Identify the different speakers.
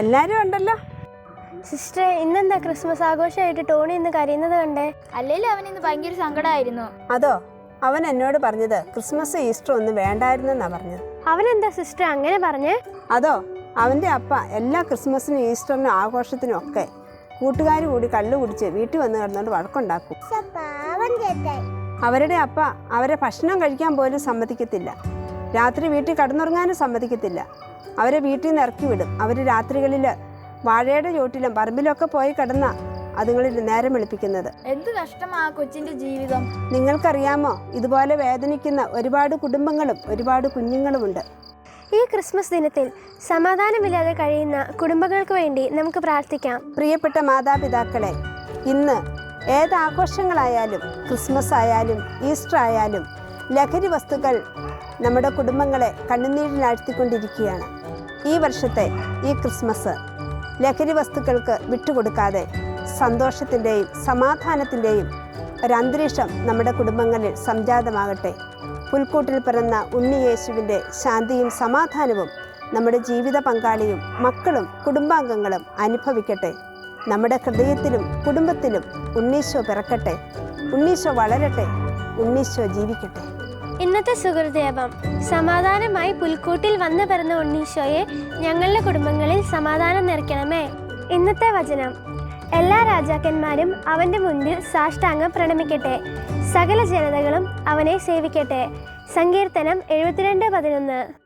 Speaker 1: എല്ലാരും ഉണ്ടല്ലോ.
Speaker 2: സിസ്റ്ററെ ഇന്നെന്താ ക്രിസ്മസ് ആഘോഷമായിട്ട് ടോണി ഇന്ന് കരയുന്നത് കണ്ടേ?
Speaker 3: അല്ലെങ്കിൽ അവൻ ഇന്ന് ഭയങ്കര സങ്കടമായിരുന്നു
Speaker 1: അതോ അവൻ എന്നോട് പറഞ്ഞത് ക്രിസ്മസ് ഈസ്റ്റർ ഒന്നും വേണ്ടായിരുന്നെന്നാ പറഞ്ഞത്.
Speaker 2: അവനെന്താ സിസ്റ്റർ അങ്ങനെ പറഞ്ഞേ?
Speaker 1: അതോ അവന്റെ അപ്പ എല്ലാ ക്രിസ്മസിനും ഈസ്റ്ററിനും ആഘോഷത്തിനും ഒക്കെ കൂട്ടുകാർ കൂടി കള്ളു കുടിച്ച് വീട്ടിൽ വന്ന് കിടന്നോണ്ട് വഴക്കുണ്ടാക്കും. അവരുടെ അപ്പ അവരെ ഭക്ഷണം കഴിക്കാൻ പോലും സമ്മതിക്കത്തില്ല. രാത്രി വീട്ടിൽ കടന്നുറങ്ങാനും സമ്മതിക്കത്തില്ല. അവരെ വീട്ടിൽ നിന്ന് ഇറക്കി വിടും. അവർ രാത്രികളിൽ വാഴയുടെ ചോട്ടിലും പറമ്പിലൊക്കെ പോയി കിടന്ന അതുങ്ങളിൽ നേരം വെളുപ്പിക്കുന്നത്.
Speaker 3: എന്ത് കഷ്ടമാ കൊച്ചിന്റെ ജീവിതം?
Speaker 1: നിങ്ങൾക്കറിയാമോ? ഇതുപോലെ വേദനിക്കുന്ന ഒരുപാട് കുടുംബങ്ങളും ഒരുപാട് കുഞ്ഞുങ്ങളുമുണ്ട്.
Speaker 2: ഈ ക്രിസ്മസ് ദിനത്തിൽ സമാധാനമില്ലാതെ കഴിയുന്ന കുടുംബങ്ങൾക്ക് വേണ്ടി നമുക്ക് പ്രാർത്ഥിക്കാം.
Speaker 1: പ്രിയപ്പെട്ട മാതാപിതാക്കളെ ഇന്ന് ഏത് ആഘോഷങ്ങളായാലും ക്രിസ്മസ് ആയാലും ഈസ്റ്റർ ആയാലും ലഹരി വസ്തുക്കൾ നമ്മുടെ കുടുംബങ്ങളെ കണ്ണുനീരിലാഴ്ത്തിക്കൊണ്ടിരിക്കുകയാണ് ഈ വർഷത്തെ ഈ ക്രിസ്മസ് ലഹരി വസ്തുക്കൾക്ക് വിട്ടുകൊടുക്കാതെ സന്തോഷത്തിന്റെയും സമാധാനത്തിന്റെയും ഒരന്തരീക്ഷം നമ്മുടെ കുടുംബങ്ങളിൽ സംജാതമാകട്ടെ. പുൽക്കൂട്ടിൽ പിറന്ന ഉണ്ണിയേശുവിന്റെ ശാന്തിയും സമാധാനവും നമ്മുടെ ജീവിത പങ്കാളിയും മക്കളും കുടുംബാംഗങ്ങളും അനുഭവിക്കട്ടെ. നമ്മുടെ ഹൃദയത്തിലും കുടുംബത്തിലും ഉണ്ണീശോ പിറക്കട്ടെ. ഉണ്ണീശോ വളരട്ടെ. ഉണ്ണീശോ ജീവിക്കട്ടെ.
Speaker 2: ഇന്നത്തെ സുഹൃദേവം സമാധാനമായി പുൽക്കൂട്ടിൽ വന്നു പിറന്ന ഉണ്ണീശോയെ ഞങ്ങളുടെ കുടുംബങ്ങളിൽ സമാധാനം നിറയ്ക്കണമേ. ഇന്നത്തെ വചനം. എല്ലാ രാജാക്കന്മാരും അവന്റെ മുൻപിൽ സാഷ്ടാംഗം പ്രണമിക്കട്ടെ. സകല ജനതകളും അവനെ സേവിക്കട്ടെ. സങ്കീർത്തനം എഴുപത്തിരണ്ട് പതിനൊന്ന്.